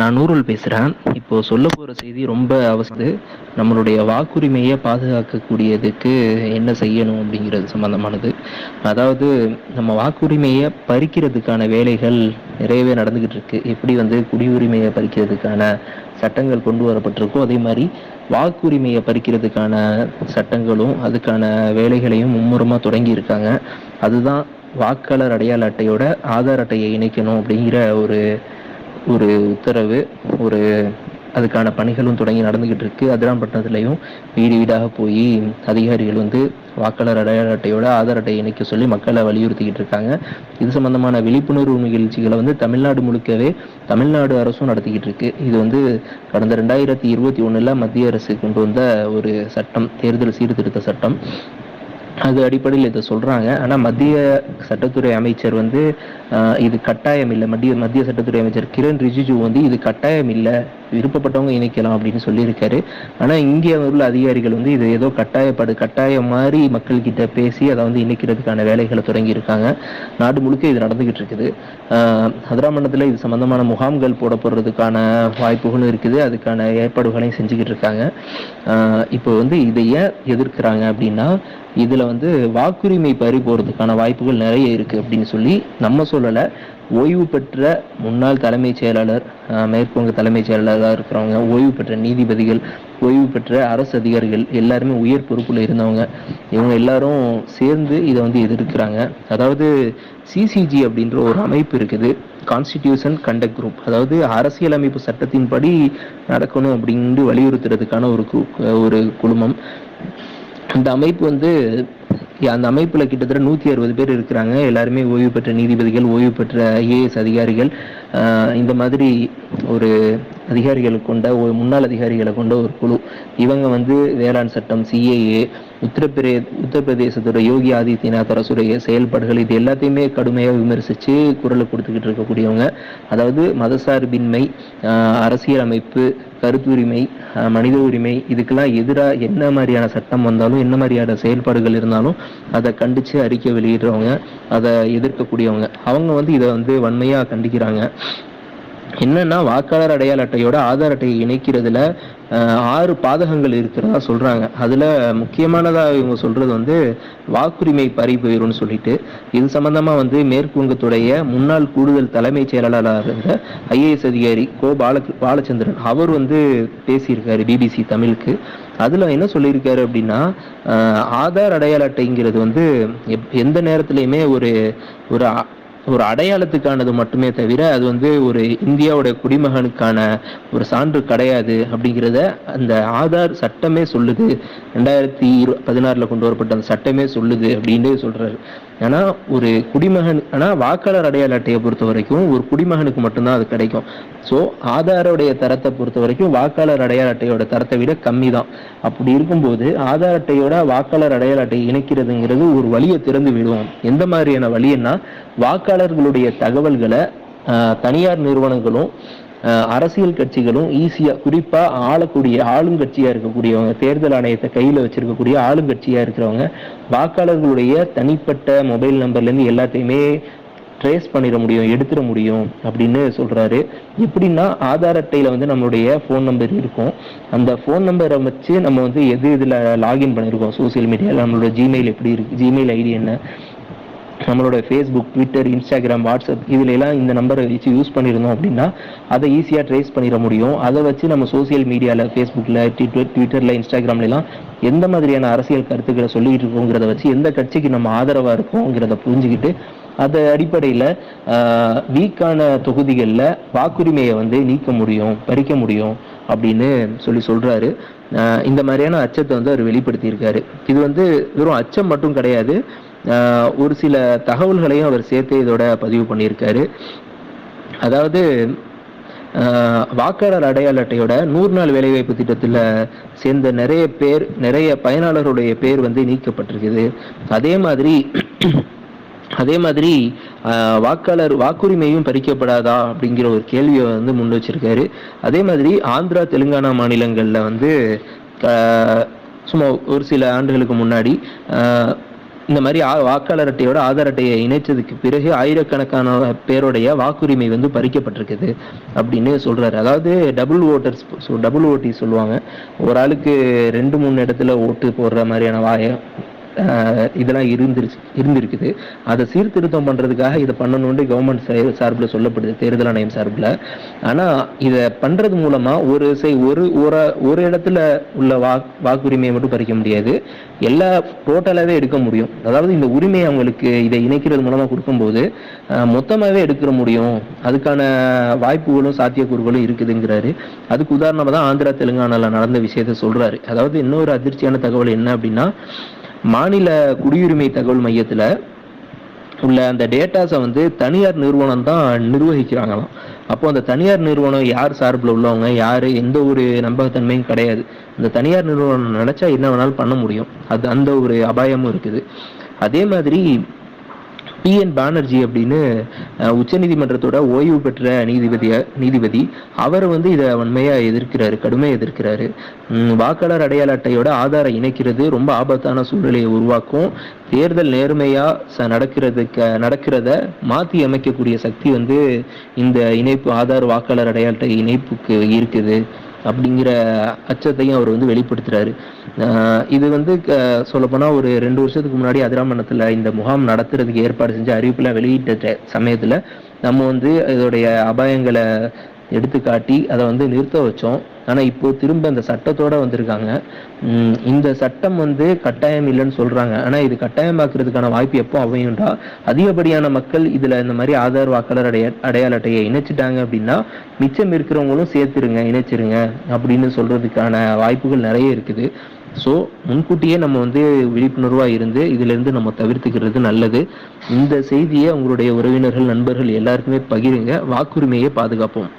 நான் நூறுல் பேசுகிறேன் இப்போ சொல்ல போகிற செய்தி ரொம்ப அவசியம் நம்மளுடைய வாக்குரிமையை பாதுகாக்கக்கூடியதுக்கு என்ன செய்யணும் அப்படிங்கிறது சம்மந்தமானது அதாவது நம்ம வாக்குரிமையை பறிக்கிறதுக்கான வேலைகள் நிறையவே நடந்துக்கிட்டு இருக்கு. எப்படி வந்து குடியுரிமையை பறிக்கிறதுக்கான சட்டங்கள் கொண்டு வரப்பட்டிருக்கோ அதே மாதிரி வாக்குரிமையை பறிக்கிறதுக்கான சட்டங்களும் அதுக்கான வேலைகளையும் மும்முரமாக தொடங்கியிருக்காங்க அதுதான் வாக்காளர் அடையாள அட்டையோட ஆதார் அட்டையை இணைக்கணும் அப்படிங்கிற ஒரு ஒரு உத்தரவு ஒரு அதுக்கான பணிகளும் தொடங்கி நடந்துகிட்டு இருக்கு. அதிராம்பட்டினத்துலையும் வீடு வீடாக போய் அதிகாரிகள் வந்து வாக்காளர் அடையாள அட்டையோட ஆதார் அட்டையை இணைக்க சொல்லி மக்களை வலியுறுத்திக்கிட்டு இருக்காங்க. இது சம்பந்தமான விழிப்புணர்வு நிகழ்ச்சிகளை வந்து தமிழ்நாடு முழுக்கவே தமிழ்நாடு அரசும் நடத்திக்கிட்டு இருக்கு. இது வந்து கடந்த ரெண்டாயிரத்தி இருபத்தி ஒண்ணுல மத்திய அரசு கொண்டு வந்த ஒரு சட்டம் தேர்தல் சீர்திருத்த சட்டம். அது அடிப்படையில் இதை சொல்கிறாங்க ஆனால் மத்திய சட்டத்துறை அமைச்சர் வந்து இது கட்டாயம் இல்லை. மத்திய மத்திய சட்டத்துறை அமைச்சர் கிரண் ரிஜிஜு வந்து இது கட்டாயம் இல்லை. விருப்பப்பட்டவங்க இணைக்கலாம் அப்படின்னு சொல்லியிருக்காரு. ஆனால் இங்கே உள்ள அதிகாரிகள் வந்து இது ஏதோ கட்டாயப்படு கட்டாயம் மாதிரி மக்கள்கிட்ட பேசி அதை வந்து இணைக்கிறதுக்கான வேலைகளை தொடங்கியிருக்காங்க. நாடு முழுக்க இது நடந்துகிட்டு இருக்குது. ஆஹ், இது சம்பந்தமான முகாம்கள் போடப்படுறதுக்கான வாய்ப்புகளும் இருக்குது. அதுக்கான ஏற்பாடுகளையும் செஞ்சுக்கிட்டு இருக்காங்க. இப்போ வந்து இதை ஏன் எதிர்க்கிறாங்க அப்படின்னா இதில் வந்து வாக்குரிமை பறி போகிறதுக்கான வாய்ப்புகள் நிறைய இருக்குது அப்படின்னு சொல்லி நம்ம சொல்லலை ஓய்வு பெற்ற முன்னாள் தலைமைச் செயலாளர் மேற்குவங்க தலைமைச் செயலாளராக இருக்கிறவங்க ஓய்வு பெற்ற நீதிபதிகள் ஓய்வு பெற்ற அரசு அதிகாரிகள் எல்லாருமே உயர் பொறுப்பில் இருந்தவங்க இவங்க எல்லாரும் சேர்ந்து இதை வந்து எதிர்க்கிறாங்க. அதாவது சிசிஜி அப்படின்ற ஒரு அமைப்பு இருக்குது. கான்ஸ்டிடியூஷன் கண்டக்ட் குரூப் அதாவது அரசியலமைப்பு சட்டத்தின்படி நடக்கணும் அப்படின்ட்டு வலியுறுத்துறதுக்கான ஒரு கு- ஒரு குழுமம். அந்த அமைப்பு வந்து அந்த அமைப்புல கிட்டத்தட்ட நூத்தி அறுபது பேர் இருக்கிறாங்க. எல்லாருமே ஓய்வு பெற்ற நீதிபதிகள் ஓய்வு பெற்ற ஐஏஎஸ் அதிகாரிகள். ஆஹ் இந்த மாதிரி ஒரு அதிகாரிகளை கொண்ட ஒரு முன்னாள் அதிகாரிகளை கொண்ட ஒரு குழு. இவங்க வந்து வேளாண் சட்டம் சிஏஏ உத்தரப்பிரே உத்தரப்பிரதேசத்தோட யோகி ஆதித்யநாத் அரசுடைய செயல்பாடுகள் இது எல்லாத்தையுமே கடுமையாக விமர்சித்து குரலை கொடுத்துக்கிட்டு இருக்கக்கூடியவங்க. அதாவது மதசார்பின்மை ஆஹ் அரசியல் அமைப்பு கருத்துரிமை ஆஹ் மனித உரிமை இதுக்கெல்லாம் எதிராக என்ன மாதிரியான சட்டம் வந்தாலும் என்ன மாதிரியான செயல்பாடுகள் இருந்தாலும் அதை கண்டிச்சு அறிக்கை வெளியிடுறவங்க அதை எதிர்க்கக்கூடியவங்க. அவங்க வந்து இதை வந்து வன்மையாக கண்டிக்கிறாங்க. என்னன்னா வாக்காளர் அடையாள அட்டையோட ஆதார் அட்டையை இணைக்கிறதுல ஆறு பாதகங்கள் இருக்கிறதா சொல்கிறாங்க அதில் முக்கியமானதாக இவங்க சொல்கிறது வந்து வாக்குரிமை பறி போயிரும்னு சொல்லிட்டு இது சம்பந்தமாக வந்து மேற்கு வங்கத்துடைய முன்னாள் கூடுதல் தலைமைச் செயலாளராக இருந்த ஐஏஎஸ் அதிகாரி கோ பால பாலச்சந்திரன் அவர் வந்து பேசியிருக்காரு பிபிசி தமிழுக்கு. அதில் என்ன சொல்லியிருக்காரு அப்படின்னா ஆதார் அடையாள அட்டைங்கிறது வந்து எப்- எந்த நேரத்துலையுமே ஒரு ஒரு ஒரு அடையாளத்துக்கானது மட்டுமே தவிர அது வந்து ஒரு இந்தியாவோட குடிமகனுக்கான ஒரு சான்று கிடையாது அப்படிங்கிறத அந்த ஆதார் சட்டமே சொல்லுது. ரெண்டாயிரத்தி இரு பதினாறுல கொண்டு வரப்பட்ட அந்த சட்டமே சொல்லுது அப்படின்னு சொல்றாரு. ஏன்னா ஒரு குடிமகன் ஆனால் வாக்காளர் அடையாள அட்டையை பொறுத்த வரைக்கும் ஒரு குடிமகனுக்கு மட்டும்தான் அது கிடைக்கும். ஸோ ஆதாரோடைய தரத்தை பொறுத்த வரைக்கும் வாக்காளர் அடையாள அட்டையோட தரத்தை விட கம்மி தான் அப்படி இருக்கும்போது ஆதார் அட்டையோட வாக்காளர் அடையாள அட்டை இணைக்கிறதுங்கிறது ஒரு வழியை திறந்து விடுவோம். எந்த மாதிரியான வழின்னா வாக்காளர்களுடைய தகவல்களை தனியார் நிறுவனங்களும் அரசியல் கட்சிகளும் ஈஸியாக குறிப்பாக ஆளக்கூடிய ஆளுங்கட்சியாக இருக்கக்கூடியவங்க தேர்தல் ஆணையத்தை கையில் வச்சிருக்கக்கூடிய ஆளுங்கட்சியாக இருக்கிறவங்க வாக்காளர்களுடைய தனிப்பட்ட மொபைல் நம்பர்லேருந்து எல்லாத்தையுமே ட்ரேஸ் பண்ணிட முடியும் எடுத்துட முடியும் அப்படின்னு சொல்கிறாரு எப்படின்னா ஆதார் அட்டையில் வந்து நம்மளுடைய ஃபோன் நம்பர் இருக்கும். அந்த ஃபோன் நம்பரை வச்சு நம்ம வந்து எது இதில் லாகின் பண்ணியிருக்கோம் சோஷியல் மீடியாவில் நம்மளோட ஜிமெயில் எப்படி இருக்கு? ஜிமெயில் ஐடி என்ன? நம்மளோட ஃபேஸ்புக் ட்விட்டர் இன்ஸ்டாகிராம் வாட்ஸ்அப் இதுல எல்லாம் இந்த நம்பரை வச்சு யூஸ் பண்ணியிருந்தோம் அப்படின்னா அதை ஈஸியாக ட்ரேஸ் பண்ணிட முடியும். அதை வச்சு நம்ம சோஷியல் மீடியாவில் ஃபேஸ்புக்கில் ட்விட்டர் ட்விட்டரில் இன்ஸ்டாகிராம்லாம் எந்த மாதிரியான அரசியல் கருத்துக்களை சொல்லிட்டு இருக்கோங்கிறத வச்சு எந்த கட்சிக்கு நம்ம ஆதரவாக இருக்கோங்கிறத புரிஞ்சுக்கிட்டு அது அடிப்படையில் வீக்கான தொகுதிகளில் வாக்குரிமையை வந்து நீக்க முடியும் பறிக்க முடியும் அப்படின்னு சொல்லி சொல்கிறாரு இந்த மாதிரியான அச்சத்தை வந்து அவர் வெளிப்படுத்தியிருக்காரு. இது வந்து வெறும் அச்சம் மட்டும் கிடையாது. ஒரு சில தகவல்களையும் அவர் சேர்த்து இதோட பதிவு பண்ணியிருக்காரு. அதாவது வாக்காளர் அடையாள அட்டையோட நூறு நாள் வேலைவாய்ப்பு திட்டத்தில் சேர்ந்த நிறைய பேர் நிறைய பயனாளருடைய பேர் வந்து நீக்கப்பட்டிருக்குது. அதே மாதிரி அதே மாதிரி வாக்காளர் வாக்குரிமையும் பறிக்கப்படாதா அப்படிங்கிற ஒரு கேள்வியை வந்து முன் வச்சிருக்காரு. அதே மாதிரி ஆந்திரா தெலுங்கானா மாநிலங்களில் வந்து சும்மா ஒரு சில ஆண்டுகளுக்கு முன்னாடி இந்த மாதிரி வாக்காளர் அட்டையோட ஆதார் அட்டையை இணைச்சதுக்கு பிறகு ஆயிரக்கணக்கான பேருடைய வாக்குரிமை வந்து பறிக்கப்பட்டிருக்குது அப்படின்னு சொல்றாரு. அதாவது டபுள் ஓட்டர்ஸ் டபுள் ஓட்டி சொல்லுவாங்க. ஒரு ஆளுக்கு ரெண்டு மூணு இடத்துல ஓட்டு போடுற மாதிரியான வாய இதெல்லாம் இருந்துருச்சு இருந்திருக்குது. அதை சீர்திருத்தம் பண்ணுறதுக்காக இதை பண்ணணும்னு கவர்மெண்ட் சார்பில் சொல்லப்படுது தேர்தல் ஆணையம் சார்பில். ஆனால் இதை பண்ணுறது மூலமாக ஒரு செய் ஒரு ஒரு ஒரு இடத்துல உள்ள வாக் வாக்குரிமையை மட்டும் பறிக்க முடியாது. எல்லா டோட்டலாகவே எடுக்க முடியும். அதாவது இந்த உரிமையை அவங்களுக்கு இதை இணைக்கிறது மூலமாக கொடுக்கும்போது மொத்தமாகவே எடுக்கிற முடியும். அதுக்கான வாய்ப்புகளும் சாத்தியக்கூறுகளும் இருக்குதுங்கிறாரு. அதுக்கு உதாரணமாக தான் ஆந்திரா தெலுங்கானாவில் நடந்த விஷயத்த சொல்கிறாரு அதாவது இன்னொரு அதிர்ச்சியான தகவல் என்ன அப்படின்னா மாநில குடியுரிமை தகவல் மையத்தில் உள்ள அந்த டேட்டாஸை வந்து தனியார் நிறுவனம் தான் நிர்வகிக்கிறாங்களாம். அப்போ அந்த தனியார் நிறுவனம் யார் சார்பில் உள்ளவங்க யார் எந்த ஒரு நம்பகத்தன்மையும் கிடையாது. அந்த தனியார் நிறுவனம் நினச்சா என்ன வேணாலும் பண்ண முடியும். அது அந்த ஒரு அபாயமும் இருக்குது. அதே மாதிரி பிஎன் பானர்ஜி அப்படின்னு உச்சநீதிமன்றத்தோட ஓய்வு பெற்ற நீதிபதிய நீதிபதி அவர் வந்து இதை வன்மையாக எதிர்க்கிறாரு கடுமையாக எதிர்க்கிறாரு. வாக்காளர் அடையாள அட்டையோட ஆதாரம் இணைக்கிறது ரொம்ப ஆபத்தான சூழ்நிலையை உருவாக்கும். தேர்தல் நேர்மையாக ச- நடக்கிறதுக்கு நடக்கிறத மாற்றி அமைக்கக்கூடிய சக்தி வந்து இந்த இணைப்பு ஆதார் வாக்காளர் அடையாள அட்டை இணைப்புக்கு இருக்குது. அப்படிங்கிற அச்சத்தையும் அவர் வந்து வெளிப்படுத்துறாரு. இது வந்து சொல்லப்போனால் ஒரு ரெண்டு வருஷத்துக்கு முன்னாடி அதிராமணத்தில் இந்த முகாம் நடத்துறதுக்கு ஏற்பாடு செஞ்சு அறிவிப்புல வெளியிட்ட சமயத்தில் சமயத்துல நம்ம வந்து இதோடைய அபாயங்களை எடுத்து காட்டி அதை வந்து நிறுத்த வச்சோம். ஆனால் இப்போ திரும்ப அந்த சட்டத்தோடு வந்திருக்காங்க. இந்த சட்டம் வந்து கட்டாயம் இல்லைன்னு சொல்கிறாங்க ஆனால் இது கட்டாயமாக்குறதுக்கான வாய்ப்பு எப்போ அமையும்டா? அதிகப்படியான மக்கள் இதில் இந்த மாதிரி ஆதார் வாக்காளர் அடைய அடையாள அட்டையை இணைச்சிட்டாங்க அப்படின்னா மிச்சம் இருக்கிறவங்களும் சேர்த்துருங்க இணைச்சிருங்க அப்படின்னு சொல்கிறதுக்கான வாய்ப்புகள் நிறைய இருக்குது. ஸோ முன்கூட்டியே நம்ம வந்து விழிப்புணர்வாக இருந்து இதுலேருந்து நம்ம தவிர்த்துக்கிறது நல்லது. இந்த செய்தியை உங்களுடைய உறவினர்கள் நண்பர்கள் எல்லாருக்குமே பகிருங்க. வாக்குரிமையை பாதுகாப்போம்.